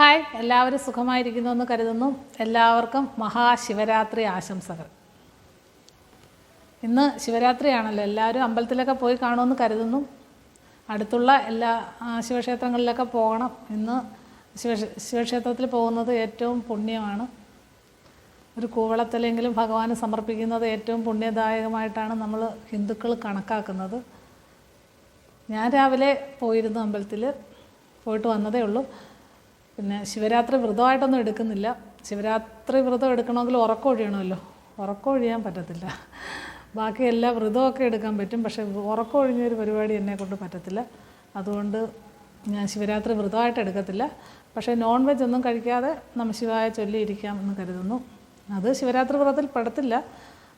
Hi എല്ലാവരും സുഖമായിരിക്കുന്നു എന്ന് കരുതുന്നു. എല്ലാവർക്കും മഹാശിവരാത്രി ആശംസകൾ. ഇന്ന് ശിവരാത്രിയാണല്ലോ. എല്ലാവരും അമ്പലത്തിലൊക്കെ പോയി കാണുമെന്ന് കരുതുന്നു. അടുത്തുള്ള എല്ലാ ശിവക്ഷേത്രങ്ങളിലൊക്കെ പോകണം. ഇന്ന് ശിവ ശിവക്ഷേത്രത്തിൽ പോകുന്നത് ഏറ്റവും പുണ്യമാണ്. ഒരു കൂവളത്തിലെങ്കിലും ഭഗവാന് സമർപ്പിക്കുന്നത് ഏറ്റവും പുണ്യദായകമായിട്ടാണ് നമ്മൾ ഹിന്ദുക്കൾ കണക്കാക്കുന്നത്. ഞാൻ രാവിലെ പോയിരുന്നു അമ്പലത്തിൽ. പോയിട്ട് വന്നതേ ഉള്ളൂ. പിന്നെ ശിവരാത്രി വ്രതമായിട്ടൊന്നും എടുക്കുന്നില്ല. ശിവരാത്രി വ്രതം എടുക്കണമെങ്കിൽ ഉറക്കം ഒഴിയണമല്ലോ. ഉറക്കം ഒഴിയാൻ പറ്റത്തില്ല. ബാക്കി എല്ലാ വ്രതമൊക്കെ എടുക്കാൻ പറ്റും. പക്ഷേ ഉറക്കം ഒഴിഞ്ഞൊരു പരിപാടി എന്നെ കൊണ്ട് പറ്റത്തില്ല. അതുകൊണ്ട് ഞാൻ ശിവരാത്രി വ്രതമായിട്ട് എടുക്കത്തില്ല. പക്ഷേ നോൺ വെജ് ഒന്നും കഴിക്കാതെ നമശിവായ ചൊല്ലിയിരിക്കാം എന്ന് കരുതുന്നു. അത് ശിവരാത്രി വ്രതത്തിൽ പെടത്തില്ല.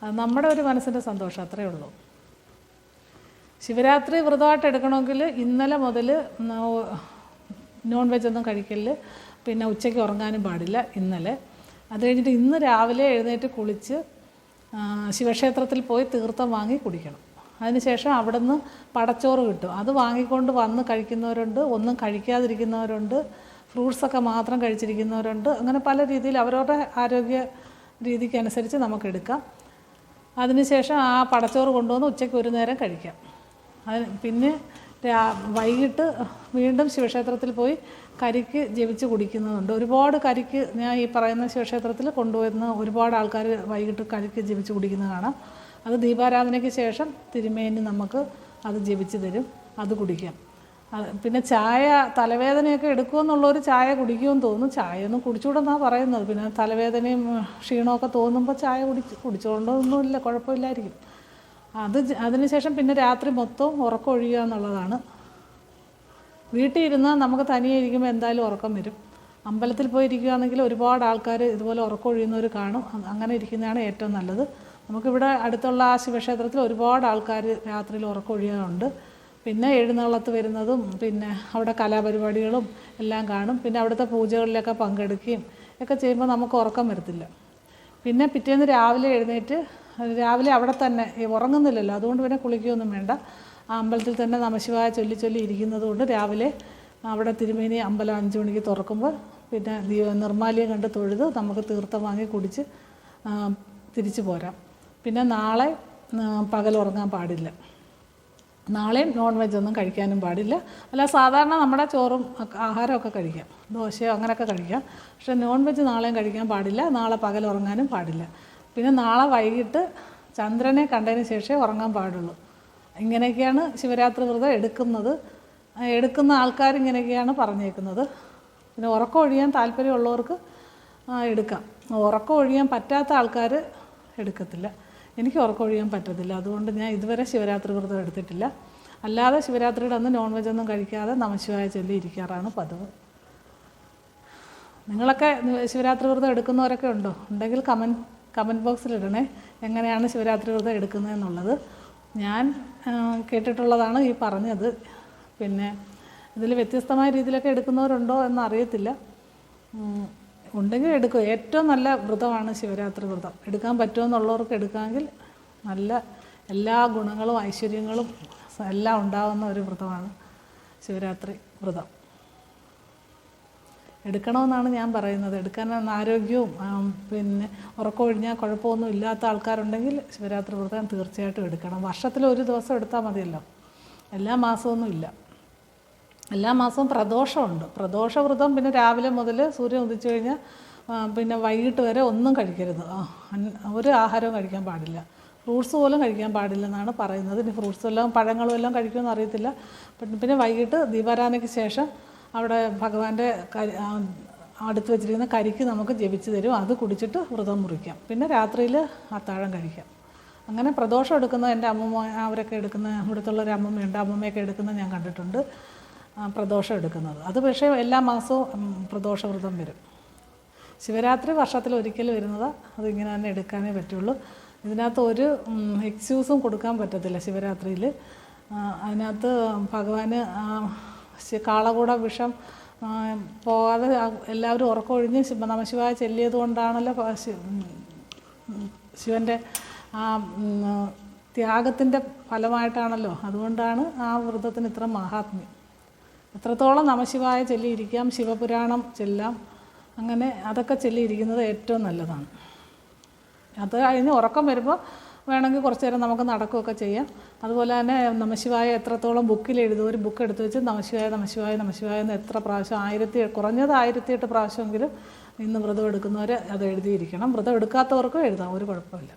നമ്മുടെ ഒരു മനസ്സിന്റെ സന്തോഷം അത്രയേ ഉള്ളൂ. ശിവരാത്രി വ്രതമായിട്ട് എടുക്കണമെങ്കിൽ ഇന്നലെ മുതൽ നോൺ വെജ് ഒന്നും കഴിക്കൽ പിന്നെ ഉച്ചയ്ക്ക് ഉറങ്ങാനും പാടില്ല ഇന്നലെ. അത് കഴിഞ്ഞിട്ട് ഇന്ന് രാവിലെ എഴുന്നേറ്റ് കുളിച്ച് ശിവക്ഷേത്രത്തിൽ പോയി തീർത്ഥം വാങ്ങി കുടിക്കണം. അതിനുശേഷം അവിടെ നിന്ന് പടച്ചോറ് കിട്ടും. അത് വാങ്ങിക്കൊണ്ട് വന്ന് കഴിക്കുന്നവരുണ്ട് ഒന്നും കഴിക്കാതിരിക്കുന്നവരുണ്ട് ഫ്രൂട്ട്സൊക്കെ മാത്രം കഴിച്ചിരിക്കുന്നവരുണ്ട്. അങ്ങനെ പല രീതിയിൽ അവരവരുടെ ആരോഗ്യ രീതിക്കനുസരിച്ച് നമുക്ക് എടുക്കാം. അതിനുശേഷം ആ പടച്ചോറ് കൊണ്ടുവന്ന് ഉച്ചയ്ക്ക് ഒരു നേരം കഴിക്കാം. അതിന് പിന്നെ വൈകിട്ട് വീണ്ടും ശിവക്ഷേത്രത്തിൽ പോയി കരിക്ക് ജപിച്ച് കുടിക്കുന്നതുണ്ട്. ഒരുപാട് കരിക്ക് ഞാൻ ഈ പറയുന്ന ശിവക്ഷേത്രത്തിൽ കൊണ്ടുവരുന്ന ഒരുപാട് ആൾക്കാർ വൈകിട്ട് കരിക്ക് ജപിച്ച് കുടിക്കുന്നത് കാണാം. അത് ദീപാരാധനയ്ക്ക് ശേഷം തിരുമേനി നമുക്ക് അത് ജപിച്ച് തരും. അത് കുടിക്കാം. പിന്നെ ചായ തലവേദനയൊക്കെ എടുക്കുമെന്നുള്ളവർ ചായ കുടിക്കുമെന്ന് തോന്നുന്നു. ചായ ഒന്നും കുടിച്ചുകൂടെന്നാണ് പറയുന്നത്. പിന്നെ തലവേദനയും ക്ഷീണമൊക്കെ തോന്നുമ്പോൾ ചായ കുടിച്ച് കുടിച്ചുകൊണ്ടൊന്നുമില്ല കുഴപ്പമില്ലായിരിക്കും. അത് അതിനുശേഷം പിന്നെ രാത്രി മൊത്തം ഉറക്കം ഒഴിയുക എന്നുള്ളതാണ്. വീട്ടിൽ ഇരുന്നാൽ നമുക്ക് തനിയെ ഇരിക്കുമ്പോൾ എന്തായാലും ഉറക്കം വരും. അമ്പലത്തിൽ പോയി ഇരിക്കുകയാണെങ്കിൽ ഒരുപാട് ആൾക്കാർ ഇതുപോലെ ഉറക്കം ഒഴിയുന്നവർ കാണും അങ്ങനെ ഇരിക്കുന്നതാണ് ഏറ്റവും നല്ലത്. നമുക്കിവിടെ അടുത്തുള്ള ആ ശിവക്ഷേത്രത്തിൽ ഒരുപാട് ആൾക്കാർ രാത്രിയിൽ ഉറക്കം ഒഴിയാറുണ്ട് പിന്നെ എഴുന്നള്ളത്ത് വരുന്നതും പിന്നെ അവിടെ കലാപരിപാടികളും എല്ലാം കാണും. പിന്നെ അവിടുത്തെ പൂജകളിലൊക്കെ പങ്കെടുക്കുകയും ഒക്കെ ചെയ്യുമ്പോൾ നമുക്ക് ഉറക്കം വരത്തില്ല. പിന്നെ പിറ്റേന്ന് രാവിലെ എഴുന്നേറ്റ് രാവിലെ അവിടെ തന്നെ ഉറങ്ങുന്നില്ലല്ലോ അതുകൊണ്ട് പിന്നെ കുളിക്കുകയൊന്നും വേണ്ട. ആ അമ്പലത്തിൽ തന്നെ നമശിവായ ചൊല്ലി ചൊല്ലി ഇരിക്കുന്നത് കൊണ്ട് രാവിലെ അവിടെ തിരുമേനി അമ്പലം അഞ്ച് മണിക്ക് തുറക്കുമ്പോൾ പിന്നെ നിർമ്മാല്യം കണ്ട് തൊഴുത് നമുക്ക് തീർത്ഥം വാങ്ങി കുടിച്ച് തിരിച്ചു പോരാം. പിന്നെ നാളെ പകൽ ഉറങ്ങാൻ പാടില്ല. നാളെയും നോൺ വെജ് ഒന്നും കഴിക്കാനും പാടില്ല. അല്ല സാധാരണ നമ്മുടെ ചോറും ആഹാരമൊക്കെ കഴിക്കാം. ദോശയോ അങ്ങനെയൊക്കെ കഴിക്കാം. പക്ഷേ നോൺ വെജ് നാളെയും കഴിക്കാൻ പാടില്ല നാളെ പകൽ ഉറങ്ങാനും പാടില്ല. പിന്നെ നാളെ വൈകിട്ട് ചന്ദ്രനെ കണ്ടതിന് ശേഷമേ ഉറങ്ങാൻ പാടുള്ളൂ. ഇങ്ങനെയൊക്കെയാണ് ശിവരാത്രി വ്രതം എടുക്കുന്നത്. എടുക്കുന്ന ആൾക്കാർ ഇങ്ങനെയൊക്കെയാണ് പറഞ്ഞേക്കുന്നത്. പിന്നെ ഉറക്കം ഒഴിയാൻ താല്പര്യമുള്ളവർക്ക് എടുക്കാം. ഉറക്കം ഒഴിയാൻ പറ്റാത്ത ആൾക്കാർ എടുക്കത്തില്ല. എനിക്ക് ഉറക്കം ഒഴിയാൻ പറ്റത്തില്ല. അതുകൊണ്ട് ഞാൻ ഇതുവരെ ശിവരാത്രി വ്രതം എടുത്തിട്ടില്ല. അല്ലാതെ ശിവരാത്രിയുടെ അന്ന് നോൺ വെജ് ഒന്നും കഴിക്കാതെ നമശിവായ ചൊല്ലി ഇരിക്കാറാണ് പതിവ്. നിങ്ങളൊക്കെ ശിവരാത്രി വ്രതം എടുക്കുന്നവരൊക്കെ ഉണ്ടോ? ഉണ്ടെങ്കിൽ കമന്റ് കമന്റ് ബോക്സിൽ ഇടണേ എങ്ങനെയാണ് ശിവരാത്രി വ്രതം എടുക്കുന്നതെന്നുള്ളത്. ഞാൻ കേട്ടിട്ടുള്ളതാണ് ഈ പറഞ്ഞത്. പിന്നെ ഇതിൽ വ്യത്യസ്തമായ രീതിയിലൊക്കെ എടുക്കുന്നവരുണ്ടോ എന്നറിയത്തില്ല. ഉണ്ടെങ്കിൽ എടുക്കും. ഏറ്റവും നല്ല വ്രതമാണ് ശിവരാത്രി വ്രതം. എടുക്കാൻ പറ്റുമെന്നുള്ളവർക്ക് എടുക്കാമെങ്കിൽ നല്ല എല്ലാ ഗുണങ്ങളും ഐശ്വര്യങ്ങളും എല്ലാം ഉണ്ടാകുന്ന ഒരു വ്രതമാണ് ശിവരാത്രി വ്രതം. എടുക്കണമെന്നാണ് ഞാൻ പറയുന്നത്. എടുക്കാൻ ആരോഗ്യവും പിന്നെ ഉറക്കമൊഴിഞ്ഞാൽ കുഴപ്പമൊന്നും ഇല്ലാത്ത ആൾക്കാരുണ്ടെങ്കിൽ ശിവരാത്രി വ്രതം തീർച്ചയായിട്ടും എടുക്കണം. വർഷത്തിൽ ഒരു ദിവസം എടുത്താൽ മതിയല്ലോ. എല്ലാ മാസമൊന്നും ഇല്ല. എല്ലാ മാസവും പ്രദോഷമുണ്ട്. പ്രദോഷ വ്രതം പിന്നെ രാവിലെ മുതൽ സൂര്യൻ ഉദിച്ചു കഴിഞ്ഞാൽ പിന്നെ വൈകിട്ട് വരെ ഒന്നും കഴിക്കരുത്. ഒരു ആഹാരവും കഴിക്കാൻ പാടില്ല. ഫ്രൂട്ട്സ് പോലും കഴിക്കാൻ പാടില്ലെന്നാണ് പറയുന്നത്. ഇനി ഫ്രൂട്ട്സ് എല്ലാം പഴങ്ങളും എല്ലാം കഴിക്കുമെന്ന് അറിയത്തില്ല. പിന്നെ വൈകിട്ട് ദീപാരാധനയ്ക്ക് ശേഷം അവിടെ ഭഗവാന്റെ അടുത്ത് വെച്ചിരിക്കുന്ന കരിക്ക് നമുക്ക് ജപിച്ച് തരും. അത് കുടിച്ചിട്ട് വ്രതം മുറിക്കാം. പിന്നെ രാത്രിയിൽ അത്താഴം കഴിക്കാം. അങ്ങനെ പ്രദോഷം എടുക്കുന്ന എന്റെ അമ്മ അവരൊക്കെ എടുക്കുന്ന ഇവിടുത്തുള്ള ഒരു അമ്മമ്മയുണ്ട് അമ്മമ്മയൊക്കെ എടുക്കുന്നത് ഞാൻ കണ്ടിട്ടുണ്ട്. പ്രദോഷം എടുക്കുന്നത്. അത് പക്ഷേ എല്ലാ മാസവും പ്രദോഷ വ്രതം വരും. ശിവരാത്രി വർഷത്തിൽ ഒരിക്കൽ വരുന്നത്. അതിങ്ങനെ തന്നെ എടുക്കാനേ പറ്റുള്ളൂ. ഇതിനകത്ത് ഒരു എക്സ്ക്യൂസും കൊടുക്കാൻ പറ്റത്തില്ല ശിവരാത്രിയിൽ. അതിനകത്ത് ഭഗവാന് കാളകൂട വിഷം പോകാതെ എല്ലാവരും ഉറക്കമൊഴിഞ്ഞ് ശിവ നമശിവായ ചെല്ലിയത് കൊണ്ടാണല്ലോ ശിവന്റെ ആ ത്യാഗത്തിന്റെ ഫലമായിട്ടാണല്ലോ. അതുകൊണ്ടാണ് ആ വ്രതത്തിന് ഇത്ര മഹാത്മ്യം. എത്രത്തോളം നമശിവായ ചൊല്ലിയിരിക്കാം ശിവപുരാണം ചെല്ലാം അങ്ങനെ അതൊക്കെ ചൊല്ലിയിരിക്കുന്നത് ഏറ്റവും നല്ലതാണ്. അത് കഴിഞ്ഞ് ഉറക്കം വരുമ്പോൾ വേണമെങ്കിൽ കുറച്ച് നേരം നമുക്ക് നടക്കുകയൊക്കെ ചെയ്യാം. അതുപോലെ തന്നെ നമശിവായ എത്രത്തോളം ബുക്കിൽ എഴുതും ഒരു ബുക്ക് എടുത്ത് വെച്ച് നമശിവായ നമശിവായ നമശിവായ എന്ന് എത്ര പ്രാവശ്യം ആയിരത്തി കുറഞ്ഞത് ആയിരത്തി എട്ട് പ്രാവശ്യമെങ്കിലും ഇന്ന് വ്രതം എടുക്കുന്നവർ അത് എഴുതിയിരിക്കണം. വ്രതം എടുക്കാത്തവർക്കും എഴുതാം ഒരു കുഴപ്പമില്ല.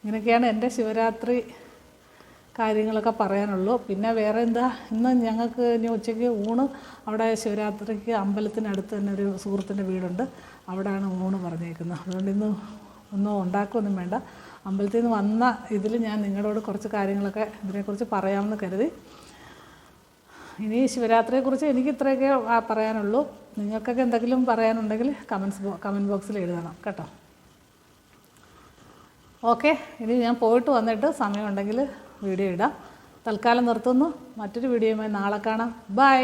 ഇങ്ങനെയൊക്കെയാണ് എന്റെ ശിവരാത്രി കാര്യങ്ങളൊക്കെ പറയാനുള്ളൂ. പിന്നെ വേറെ എന്താ? ഇന്ന് ഞങ്ങൾക്ക് ഇനി ഉച്ചയ്ക്ക് ഊണ്. അവിടെ ശിവരാത്രിക്ക് അമ്പലത്തിനടുത്ത് തന്നെ ഒരു സുഹൃത്തിന്റെ വീടുണ്ട്. അവിടെയാണ് ഊണ് പറഞ്ഞേക്കുന്നത്. അതുകൊണ്ട് ഇന്ന് ഒന്നും ഉണ്ടാക്കുകയൊന്നും വേണ്ട. അമ്പലത്തിൽ നിന്ന് വന്ന ഇതിൽ ഞാൻ നിങ്ങളോട് കുറച്ച് കാര്യങ്ങളൊക്കെ ഇതിനെക്കുറിച്ച് പറയാമെന്ന് കരുതി. ഇനി ശിവരാത്രിയെക്കുറിച്ച് എനിക്ക് ഇത്രയൊക്കെ പറയാനുള്ളൂ. നിങ്ങൾക്കൊക്കെ എന്തെങ്കിലും പറയാനുണ്ടെങ്കിൽ കമൻസ് കമന്റ് ബോക്സിൽ എഴുതണം. കേട്ടോ? ഓക്കെ. ഇനി ഞാൻ പോയിട്ട് വന്നിട്ട് സമയമുണ്ടെങ്കിൽ വീഡിയോ ഇടാം. തൽക്കാലം നിർത്തുന്നു. മറ്റൊരു വീഡിയോയുമായി നാളെ കാണാം. ബൈ.